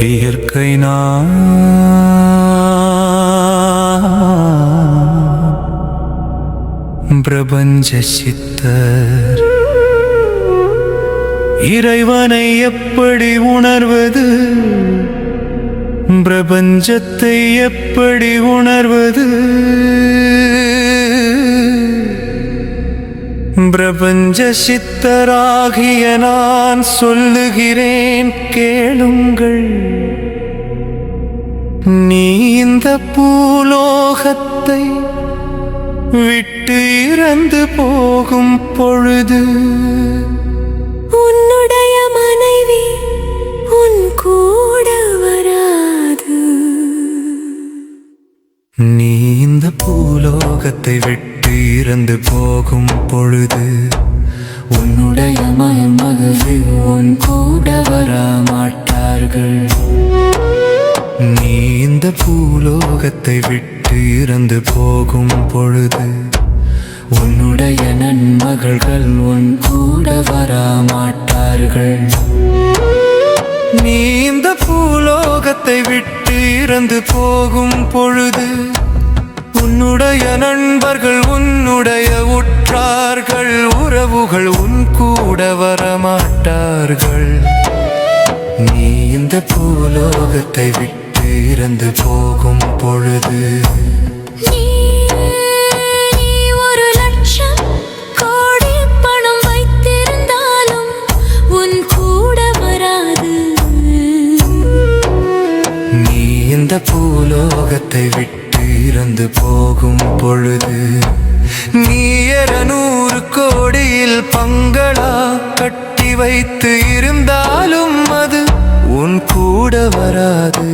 இயற்கை நான் பிரபஞ்ச சித்தர். இறைவனை எப்படி உணர்வது? பிரபஞ்சத்தை எப்படி உணர்வது? பிரபஞ்ச சித்தராகிய நான் சொல்லுகிறேன் கேளுங்கள். நீ இந்த பூலோகத்தை விட்டு இறந்து போகும் பொழுது உன்னுடைய மனைவி உன் கூட வராது. நீ இந்த பூலோகத்தை விட்டு இறந்து போகும் பொழுது உன்னுடைய மகள்கள் உன் கூட வர மாட்டார்கள். நீ இந்த பூலோகத்தை விட்டு இறந்து போகும் பொழுது உன்னுடைய நன்மகள்கள் உன் கூட வர மாட்டார்கள். நீ இந்த பூலோகத்தை விட்டு இறந்து போகும் பொழுது உன்னுடைய நண்பர்கள் உன்னுடைய உற்றார்கள் உறவுகள் உன் கூட வரமாட்டார்கள். நீ இந்த பூலோகத்தை விட்டு இறந்து போகும் பொழுது. இந்த பூலோகத்தை விட்டு இறந்து போகும் பொழுது நீயர நூறு கோடியில் பங்களா கட்டி வைத்து இருந்தாலும் அது உன் கூட வராது.